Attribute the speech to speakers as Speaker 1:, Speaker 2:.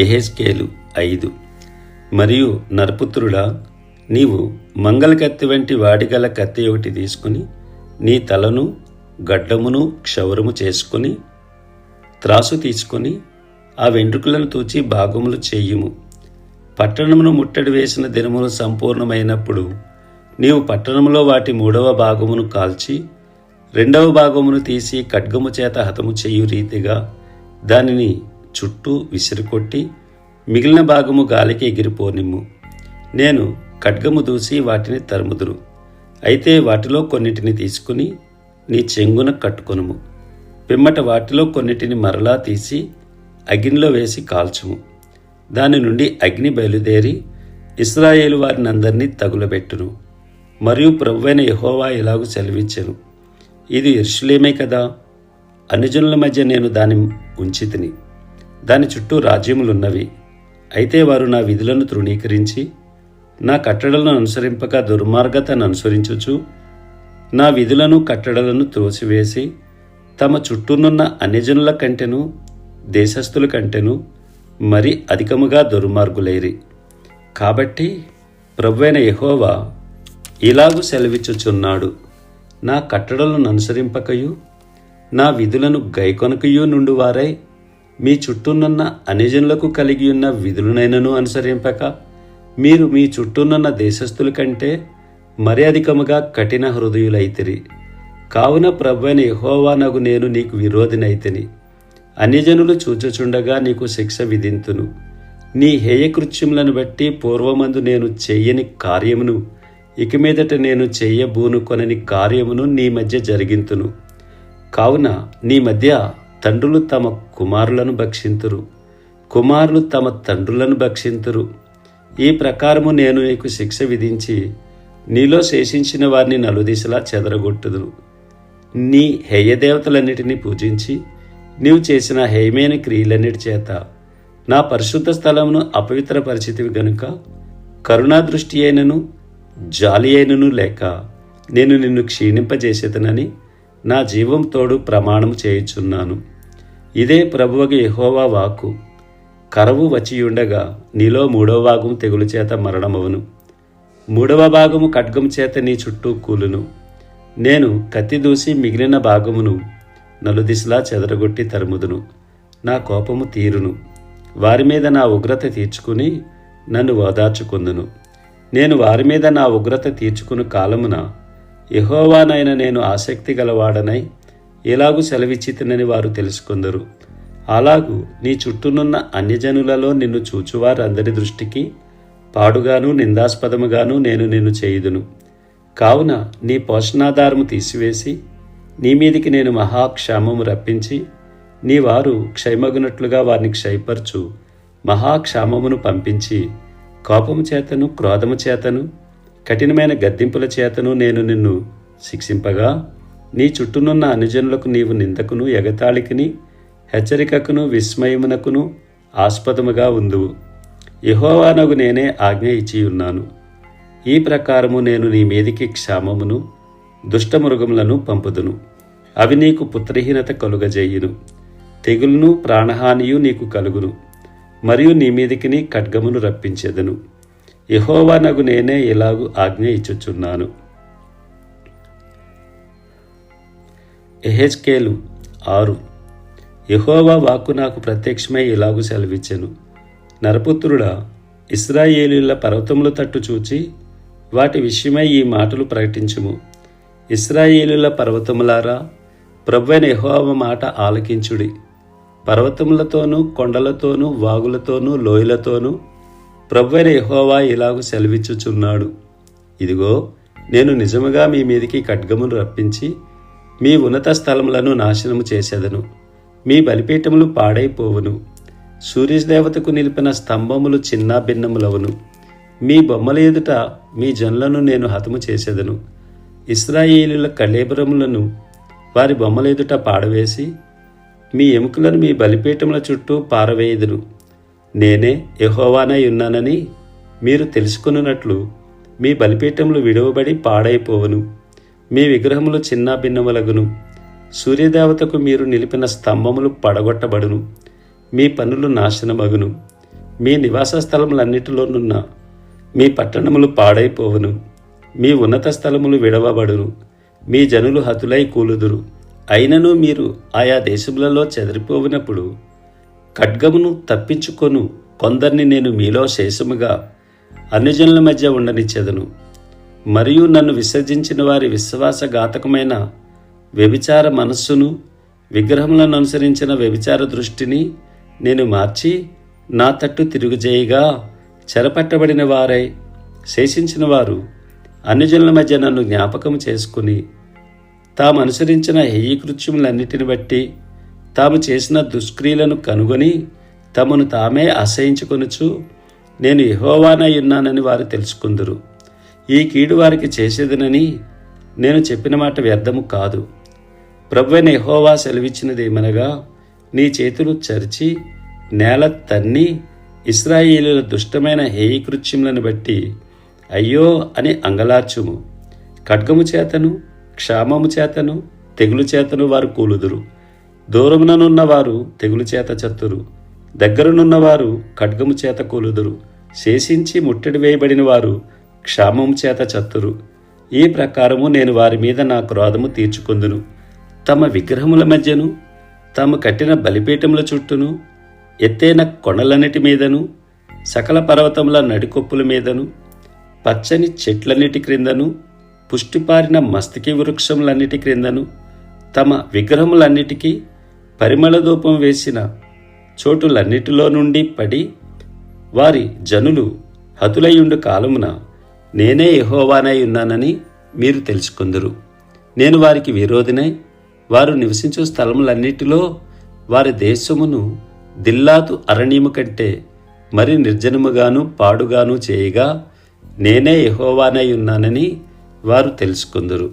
Speaker 1: ఎహెస్కేలు ఐదు. మరియు నరపుత్రుడా నీవు మంగళ కత్తి వంటి వాడిగల కత్తి ఒకటి తీసుకుని నీ తలను గడ్డమును క్షౌరము చేసుకొని త్రాసు తీసుకొని ఆ వెంట్రుకలను తూచి భాగములు చేయుము. పట్టణమును ముట్టడి వేసిన దినములు సంపూర్ణమైనప్పుడు నీవు పట్టణములో వాటి మూడవ భాగమును కాల్చి రెండవ భాగమును తీసి ఖడ్గము చేత హతము చేయు రీతిగా దానిని చుట్టూ విసిరికొట్టి మిగిలిన భాగము గాలికి ఎగిరిపోనిమ్ము. నేను ఖడ్గము దూసి వాటిని తరుముదురు. అయితే వాటిలో కొన్నిటిని తీసుకుని నీ చెంగున కట్టుకొనుము. పిమ్మట వాటిలో కొన్నిటిని మరలా తీసి అగ్నిలో వేసి కాల్చుము. దాని నుండి అగ్ని బయలుదేరి ఇస్రాయేలు వారిని అందరినీ తగులబెట్టును. మరియు ప్రభువైన యహోవా ఇలాగూ సెలవిచ్చెను. ఇది ఇర్షులేమే కదా? అనుజనుల మధ్య నేను దాని ఉంచితిని. దాని చుట్టూ రాజ్యములున్నవి. అయితే వారు నా విధులను తృణీకరించి నా కట్టడలను అనుసరింపక దుర్మార్గతను అనుసరించుచు నా విధులను కట్టడలను త్రోసివేసి తమ చుట్టూనున్న అన్యజనుల కంటెను దేశస్థుల కంటెను మరి అధికముగా దుర్మార్గులైరి. కాబట్టి ప్రభువైన యహోవా ఇలాగు సెలవిచ్చుచున్నాడు. నా కట్టడలను అనుసరింపకయు నా విధులను గైకొనకయు నుండి వారై మీ చుట్టూనున్న అనిజనులకు కలిగి ఉన్న విధులనైనను అనుసరింపక మీరు మీ చుట్టూనున్న దేశస్థుల కంటే మరి అధికముగా కఠిన హృదయులైతిరి. కావున ప్రభువైన యహోవానగు నేను నీకు విరోధినైతిని. అన్యజనులు చూచుచుండగా నీకు శిక్ష విధింతును. నీ హేయకృత్యములను బట్టి పూర్వమందు నేను చెయ్యని కార్యమును ఇక మీదట నేను చెయ్యబూనుకొనని కార్యమును నీ మధ్య జరిగింతును. కావున నీ మధ్య తండ్రులు తమ కుమారులను భక్షింతురు. కుమారులు తమ తండ్రులను భక్షింతురు. ఈ ప్రకారము నేను నీకు శిక్ష విధించి నీలో శేషించిన వారిని నలుదిశలా చెదరగొట్టుదును నీ హేయదేవతలన్నిటినీ పూజించి నీవు చేసిన హేయమైన క్రియలన్నిటి చేత నా పరిశుద్ధ స్థలమును అపవిత్రపరిచితివి గనుక కరుణాదృష్టి అయినను జాలి అయినను లేక నేను నిన్ను క్షీణింపజేసేదనని నా జీవం తోడు ప్రమాణం చేయుచున్నాను. ఇదే ప్రభువగ యహోవా వాక్కు. కరవు వచ్చియుండగా నీలో మూడవ భాగం తెగులు చేత మరణమవును. మూడవ భాగము ఖడ్గం చేత నీ చుట్టూ కూలును. నేను కత్తి దూసి మిగిలిన భాగమును నలుదిశలా చెదరగొట్టి తరుముదును. నా కోపము తీరును. వారి మీద నా ఉగ్రత తీర్చుకుని నన్ను ఓదార్చుకుందును. నేను వారి మీద నా ఉగ్రత తీర్చుకుని కాలమున యహోవానైన నేను ఆసక్తి గలవాడనై ఎలాగూ సెలవిచ్చితినని వారు తెలుసుకుందరు. అలాగూ నీ చుట్టూనున్న అన్యజనులలో నిన్ను చూచువారందరి దృష్టికి పాడుగాను నిందాస్పదముగాను నేను నిన్ను చేయుదును. కావున నీ పోషణాధారము తీసివేసి నీ మీదికి నేను మహాక్షామము రప్పించి నీ వారు క్షయమగునట్లుగా వారిని క్షయపరచు మహాక్షామమును పంపించి కోపము చేతను క్రోధము చేతను కఠినమైన గద్దింపుల చేతను నేను నిన్ను శిక్షింపగా నీ చుట్టూనున్న అనుజనులకు నీవు నిందకును ఎగతాళికిని హెచ్చరికకును విస్మయమునకును ఆస్పదముగా ఉందువు. యహోవానగు నేనే ఆజ్ఞ ఇచ్చి ఉన్నాను ఈ ప్రకారము నేను నీ మీదికి క్షామమును దుష్టమృగములను పంపుదును. అవి నీకు పుత్రహీనత కలుగజేయును. తెగులును ప్రాణహానియు నీకు కలుగును. మరియు నీ మీదికిని ఖడ్గమును రప్పించెదను. యహోవానగు నేనే ఇలాగు ఆజ్ఞ ఇచ్చుచున్నాను. ఎహెచ్కేలు ఆరు. యహోవా వాక్కు నాకు ప్రత్యక్షమై ఇలాగు సెలవిచ్చెను. నరపుత్రుడా ఇస్రాయేలీల పర్వతముల తట్టు చూచి వాటి విషయమై ఈ మాటలు ప్రకటించుము. ఇస్రాయేలుల పర్వతములారా ప్రభువైన యహోవ మాట ఆలకించుడి. పర్వతములతోనూ కొండలతోనూ వాగులతోనూ లోయలతోనూ ప్రభువైన యహోవా ఇలాగు సెలవిచ్చుచున్నాడు. ఇదిగో నేను నిజముగా మీ మీదికి ఖడ్గమును రప్పించి మీ ఉన్నత స్థలములను నాశనము చేసేదను. మీ బలిపీఠములు పాడైపోవును. సూర్యదేవతకు నిలిపిన స్తంభములు చిన్న భిన్నములవును మీ బొమ్మల ఎదుట మీ జనులను నేను హతము చేసేదను. ఇస్రాయేలీల కళేబరములను వారి బొమ్మల ఎదుట పాడవేసి మీ ఎముకలను మీ బలిపీఠముల చుట్టూ పారవేయదును నేనే యహోవానై ఉన్నానని మీరు తెలుసుకున్నట్లు మీ బలిపీఠములు విడవబడి పాడైపోవును. మీ విగ్రహములు చిన్న భిన్నములగును సూర్యదేవతకు మీరు నిలిపిన స్తంభములు పడగొట్టబడును. మీ పనులు నాశనమగును. మీ నివాస స్థలములన్నిటిలోనున్న మీ పట్టణములు పాడైపోవును. మీ ఉన్నత స్థలములు విడవబడును. మీ జనులు హతులై కూలుదురు. అయినను మీరు ఆయా దేశములలో చెదిరిపోవినప్పుడు ఖడ్గమును తప్పించుకొను. కొందరిని నేను మీలో శేషముగా అన్యజనుల మధ్య ఉండనిచ్చెదను. మరియు నన్ను విసర్జించిన వారి విశ్వాసఘాతకమైన వ్యభిచార మనస్సును విగ్రహములను అనుసరించిన వ్యభిచార దృష్టిని నేను మార్చి నా తట్టు తిరుగుజేయగా చెరపట్టబడిన వారై శేషించిన వారు అన్యజనుల మధ్య నన్ను జ్ఞాపకం చేసుకుని తాము అనుసరించిన హేయకృత్యములన్నిటిని బట్టి తాము చేసిన దుష్క్రియలను కనుగొని తమను తామే అసహించుకొనుచు నేను యహోవానై ఉన్నానని వారు తెలుసుకుందరు. ఈ కీడు వారికి చేసేదనని నేను చెప్పిన మాట వ్యర్థము కాదు. ప్రభువైన యహోవా సెలవిచ్చినదేమనగా నీ చేతులు చరిచి నేల తన్ని ఇస్రాయేలీల దుష్టమైన హేయకృత్యములను బట్టి అయ్యో అని అంగలార్చుము. ఖడ్గము చేతను క్షామము చేతను తెగులు చేతను వారు కూలుదురు. దూరముననున్నవారు తెగులు చేత చత్తురు. దగ్గరనున్నవారు ఖడ్గము చేత కూలుదురు. శేషించి ముట్టడి వేయబడిన వారు క్షామము చేత చత్తురు. ఈ ప్రకారము నేను వారి మీద నా క్రోధము తీర్చుకుందును. తమ విగ్రహముల మధ్యను తాము కట్టిన బలిపీఠముల చుట్టూను ఎత్తైన కొండలన్నిటి మీదను సకల పర్వతముల నడికొప్పుల మీదను పచ్చని చెట్లన్నిటి క్రిందను పుష్టిపారిన మస్తకి వృక్షములన్నిటి క్రిందను తమ విగ్రహములన్నిటికీ పరిమళ ధూపం వేసిన చోటులన్నిటిలో నుండి పడి వారి జనులు హతులయ్యుండు కాలమున నేనే యహోవానై ఉన్నానని మీరు తెలుసుకుందరు. నేను వారికి విరోధినై వారు నివసించు స్థలములన్నిటిలో వారి దేశమును దిల్లాతు అరణ్యము కంటే మరి నిర్జనముగాను పాడుగాను చేయగా నేనే యహోవానై ఉన్నానని వారు తెలుసుకుందరు.